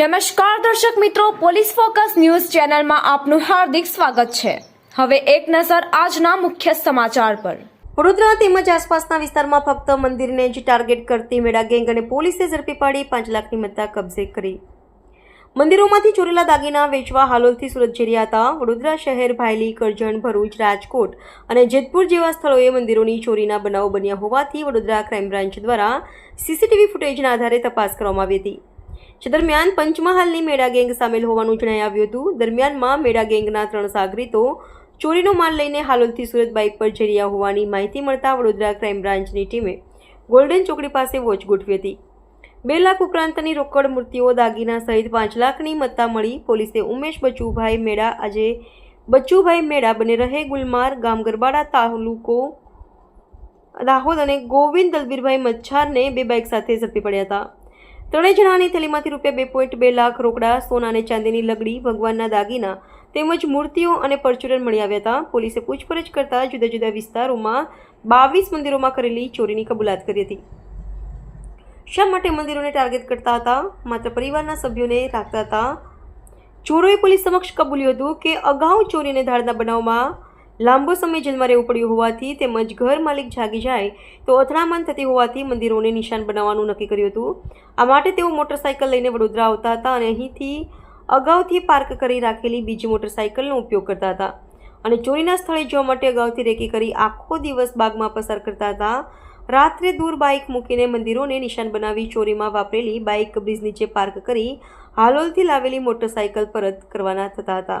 નમસ્કાર દર્શક મિત્રો, પોલીસ ફોકસ ન્યૂઝ ચેનલમાં આપનું હાર્દિક સ્વાગત છે. હવે એક નજર આજના મુખ્ય સમાચાર પર. વડોદરા તેમજ આસપાસના વિસ્તારમાં ફક્ત મંદિરને જ ટાર્ગેટ કરતી મેળા ગેંગ અને પોલીસે ઝડપી પાડી પાંચ લાખની મત્તા કબજે કરી. મંદિરોમાંથી ચોરેલા દાગીના વેચવા હાલોલથી સુરત જઈ રહ્યા હતા. વડોદરા શહેર ભાયલી, કરજણ, ભરૂચ, રાજકોટ અને જેતપુર જેવા સ્થળોએ મંદિરોની ચોરીના બનાવો બન્યા હોવાથી વડોદરા ક્રાઇમ બ્રાન્ચ દ્વારા સીસીટીવી ફૂટેજના આધારે તપાસ કરવામાં આવી હતી. જે દરમિયાન પંચમહાલની મેળા ગેંગ સામેલ હોવાનું જણાઈ આવ્યું હતું. દરમિયાનમાં મેળા ગેંગના ત્રણ સાગરીતો ચોરીનો માલ લઈને હાલોલથી સુરત બાઇક પર જઈ રહ્યા હોવાની માહિતી મળતા વડોદરા ક્રાઇમ બ્રાન્ચની ટીમે ગોલ્ડન ચોકડી પાસે વોચ ગોઠવી હતી. બે લાખ ઉપરાંતની રોકડ મૂર્તિઓ દાગીના સહિત પાંચ લાખની મત્તા મળી. પોલીસે ઉમેશ બચુભાઈ મેળા આજે બચુભાઈ મેળા બને રહે ગુલમાર ગામ ગરબાડા તાલુકો દાહોદ અને ગોવિંદ દલબીરભાઈ મચ્છારને બે બાઇક સાથે ઝડપી પડ્યા હતા. ત્રણેય જણાની થેલીમાંથી રૂપિયા બે પોઈન્ટ બે લાખ રોકડા, સોના અને ચાંદીની લગડી, ભગવાનના દાગીના તેમજ મૂર્તિઓ અને પરચુરણ મળી આવ્યા હતા. પોલીસે પૂછપરછ કરતા જુદા જુદા વિસ્તારોમાં બાવીસ મંદિરોમાં કરેલી ચોરીની કબૂલાત કરી હતી. શા માટે મંદિરોને ટાર્ગેટ કરતા હતા? માત્ર પરિવારના સભ્યોને રાખતા હતા? ચોરોએ પોલીસ સમક્ષ કબૂલ્યું હતું કે અગાઉ ચોરીને ધાડના બનાવમાં લાંબો સમય જેલમાં રહેવું પડ્યું હોવાથી તેમજ ઘર માલિક જાગી જાય તો અથડામણ થતી હોવાથી મંદિરોને નિશાન બનાવવાનું નક્કી કર્યું હતું. આ માટે તેઓ મોટરસાઇકલ લઈને વડોદરા આવતા હતા અને અહીંથી અગાઉથી પાર્ક કરી રાખેલી બીજી મોટરસાઇકલનો ઉપયોગ કરતા હતા. અને ચોરીના સ્થળે જવા માટે અગાઉથી રેકી કરી આખો દિવસ બાગમાં પસાર કરતા હતા. રાત્રે દૂર બાઇક મૂકીને મંદિરોને નિશાન બનાવી ચોરીમાં વાપરેલી બાઇક બ્રિજ નીચે પાર્ક કરી હાલોલથી લાવેલી મોટરસાઇકલ પરત કરવાના થતા હતા.